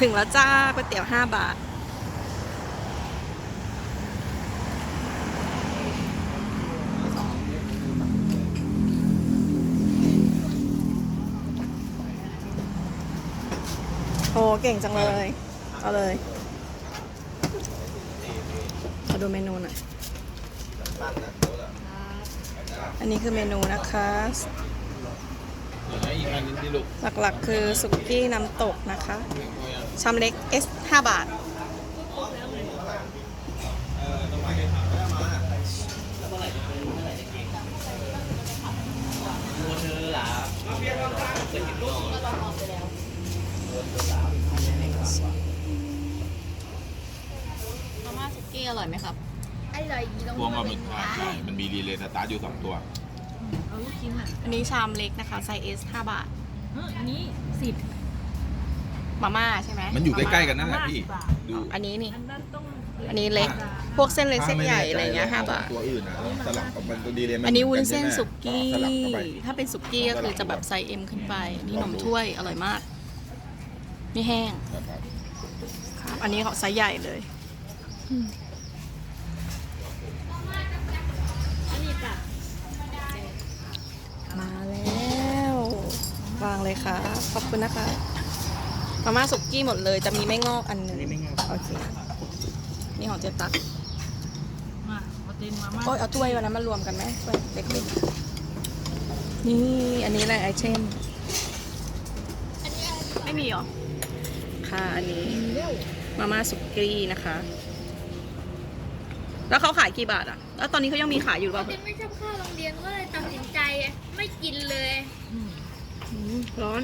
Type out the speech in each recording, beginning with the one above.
ถึงแล้วจ้าก๋วยเตี๋ยวห้าบาท โอ้เก่งจังเลย เอาเลยมาดูเมนูหน่อย อันนี้คือเมนูนะคะอีกอันนึงที่ลูกหลักๆคือสุกี้น้ำตกนะคะ ชามเล็ก S 5บาท มาม่าสุกี้อร่อยไหมครับอร่อยดีลงพวงว่ามันอ่าใช่มันมีรีเลย์สตาร์ทอยู่สองตัว เอาลูกชิ้นอะอันนี้ชามเล็กนะคะไซส์ S 5บาท เอออันนี้สิบ มาม่าใช่ไหมมันอยู่ใกล้ๆกันนั่นแหละประมาณพี่สิบบาทดูอันนี้นี่ อันนั้นต้องอันนี้เล็ก พวกเส้นเล็กเส้นใหญ่อะไรเงี้ยห้าบาท ตัวอื่นนะสลับกับมันตัวดีเลยมัอันนี้วุ้นเส้นสุกี้สลับเข้าไปถ้าเป็นสุกี้ก็คือจะแบบไซส์ M ขึ้นไปอันนี่นมถ้วยอร่อยมาก นี่แห้ง ครับครับอันนี้เขาไซส์ใหญ่เลยอันนี้ปะมาแล้ว วางเลยค่ะ ขอบคุณนะคะ มาม่าสุกี้หมดเลยจะมีไม่งอกอันหนึงโอเคนี่ของเจ๊ตั๊กมาเอาเต็นมามาโอ้ยเอาถ้วยวันนั้นมารวมกันไหมถ้วยเล็กๆนี่อันนี้อะไรไอเทมไม่มีหรอค่ะอันนี้ มาม่าสุกี้นะคะ แล้วเขาขายกี่บาทอะแล้วตอนนี้เขายังมีขายอยู่หรือเปล่าเต้นไม่ชอบข้าวโรงเรียนก็เลยตัดสินใจไม่กินเลย อืมอืมร้อน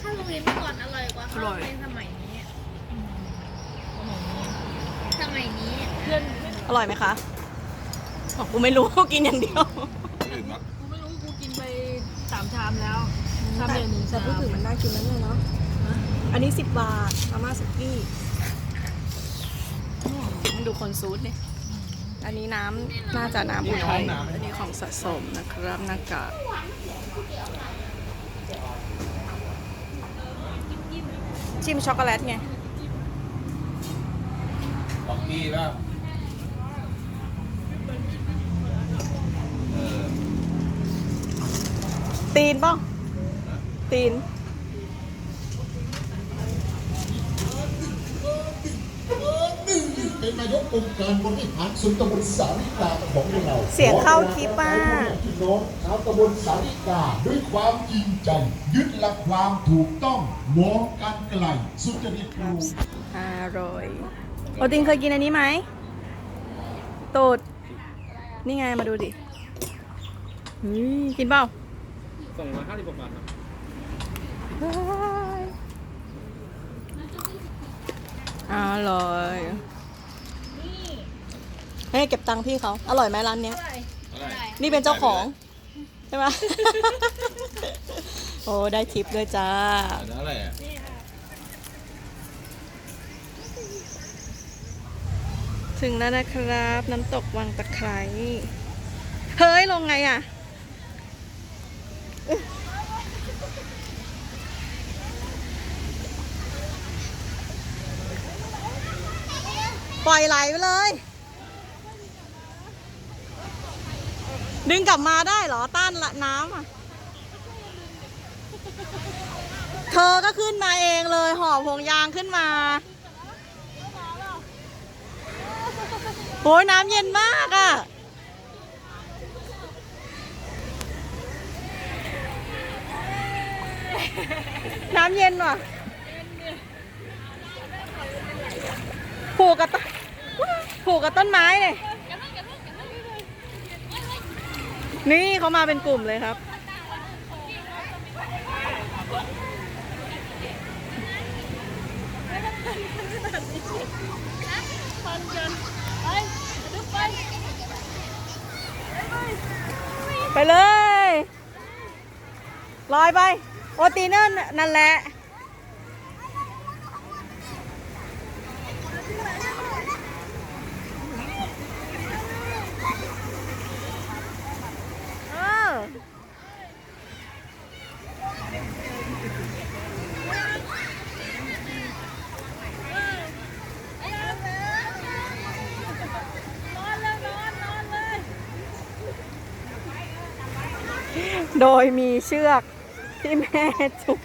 ข้าวโรงเรียนเมื่อก่อนอร่ อยกว่าข้าวอร่อยโรงเรียนสมัยนี้อืมเอาหน่อยนี้สมัยนี้เพื่อนไม่อร่อยไหมคะอ๋อกูไม่รู้ กินอย่างเดียว อื่นวะกูไม่รู้กูกินไปสามชามแล้วชามเดียวหนึ่งแต่ชามพูดถึงมันน่ากินนั่นเลยเนาะฮะอันนี้สิบบาทมาม่าสุกี้มันดูคนซูดเนี่ยอันนี้น้ำน่าจะน้ำอุ่นอันนี้ของสะสมนะครับหน้ากาก ชิมช็อกโกแลตไงบอกพี่ว่าตีนป่ะตีน เป็นนายกองค์การบริหารส่วนตำบลสาริกาของเรา เสียงเข้าคลิปอะพี่ น้องชาวตำบลสาริกา ด้วยความจริงใจ ยึดหลักความถูกต้องมองการไกลสุจริตรู้อร่อยโอตินเคยกินอันนี้ไหมตูดนี่ไงมาดูดิเฮ้ยกินเปล่าส่งมาห้าสิบกว่าบาทครับอร่อยเฮ้ยเก็บตังค์พี่เขา อร่อยไหมร้านเนี้ย นี่เป็นเจ้าของใช่ไหม โอ้ได้ทิปด้วยจ้า อันนั้นอะไรอะถึงแล้วนะครับ น้ำตกวังตะไคร้เฮ้ย ลงไงอะ ปล่อยไหลไปเลย ดึงกลับมาได้เหรอต้านละน้ำอะ เธอก็ขึ้นมาเองเลยหอบหงยางขึ้นมาโอ้ยน้ำเย็นมากอะ่ะ น้ำเย็นว่ะผูกกับต้นผูกกับต้นไม้เลย นี่เขามาเป็นกลุ่มเลยครับ ไปเลย ลอยไป โอตีเนอร์นั่นแหละ เออ โดยมีเชือกที่แม่จุง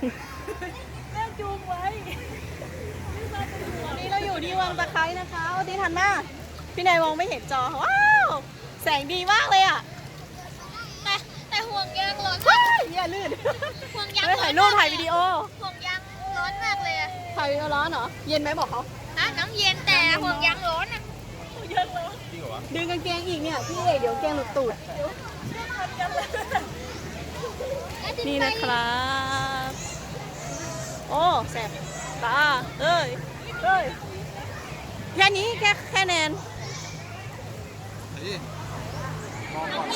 แม่จูงไว้ตอนนี้เราอยู่ที่วังตะไคร้นะคะโอ้ตีทันมากพี่นายมองไม่เห็นจอ ว้าว แสงดีมากเลยอะ แต่แต่ห่วงยางร้อนว้ายอย่าลื่น ห่วงยางไม่ถ่ายรูปถ่ายวิดีโอ ห่วงยางร้อนมากเลยอะถ่ายวิดีโอร้อนเหรอ เย็นไหมบอกเขานะน้ำเย็นแต่ห่วงยางร้อนอะดึงกางเกงอีกเนี่ยพี่เอกเดี๋ยวเกงหลุดตูด นี่นะครับโอ้แสบตาเอ้ยเอ้ยแค่นี้แค่แค่แนน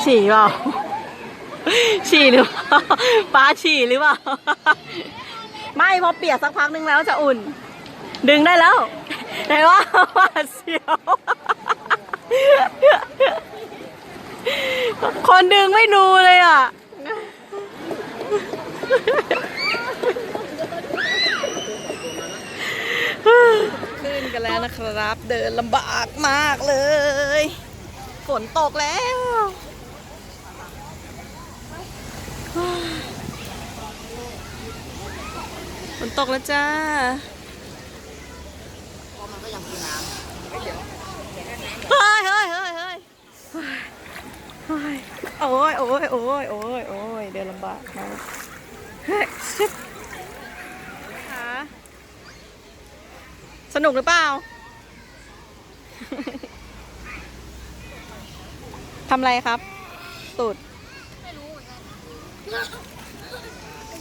ฉี่เปล่าฉี่หรือเปล่าป้าฉี่หรือเปล่าไม่พอเปียกสักพักนึงแล้วจะอุ่น ดึงได้แล้วไหนว่าหวาเสียวคนดึงไม่ดูเลยอะ ขึ้นกันแล้วนะครับ เดินลำบากมากเลย ฝนตกแล้ว ฝนตกแล้วจ้าเฮ้ยเฮ้ยเฮ้ยเฮ้ยเฮ้ย โอ้ยโอ้ยโอ้ยโอ้ยโอ้ยเดินลำบากมากเฮ้ยชิบขาสนุกหรือเปล่าทำอะไรครับ ตูดไม่รู้เหมือนกัน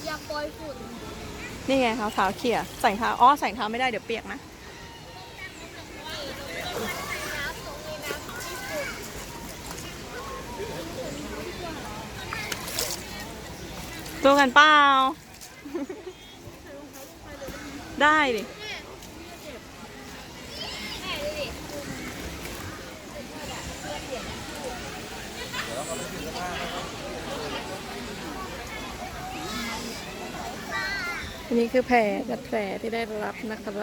อยากปล่อยฝุ่นนี่ไงเท้าเท้าเขี่ยใส่เท้าอ๋อใส่เท้าไม่ได้เดี๋ยวเปียกนะ ตัวกันเปล่า ได้ดิอันนี้คือแผลบัดแผลที่ได้รับนะครับ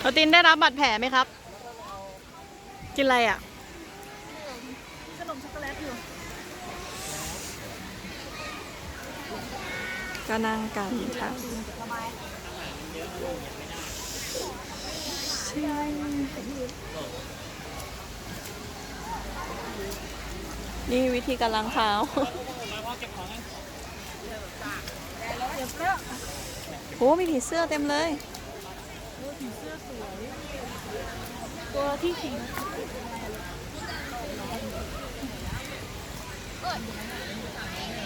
เราตินได้รับบาดแผลไหมครับ กินอะไรอะ ขนมช็อกโกแลตอยู่ ก็นั่งกันค่ะนี่วิธีการล้างเท้าโหมีผีเสื้อเต็มเลยตัวที่ขิง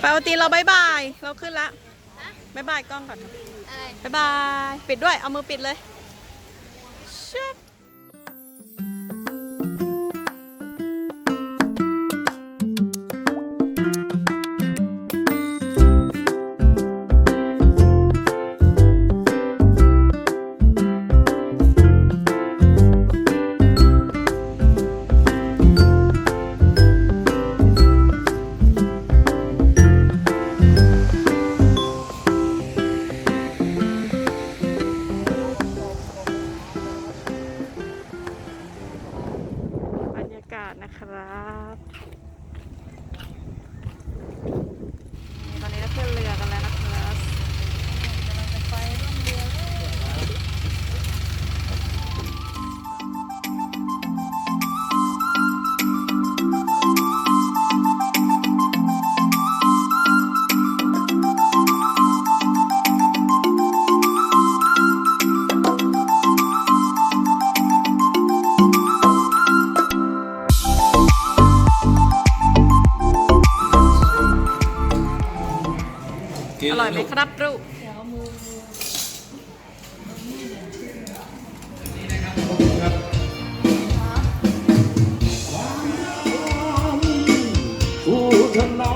ไปเอาตีนเราบายบาย เราขึ้นละ บายบายกล้องก่อนครับอะไรบายบาย ปิดด้วย เอามือปิดเลยชึบ นะครับ กผู้ถนอ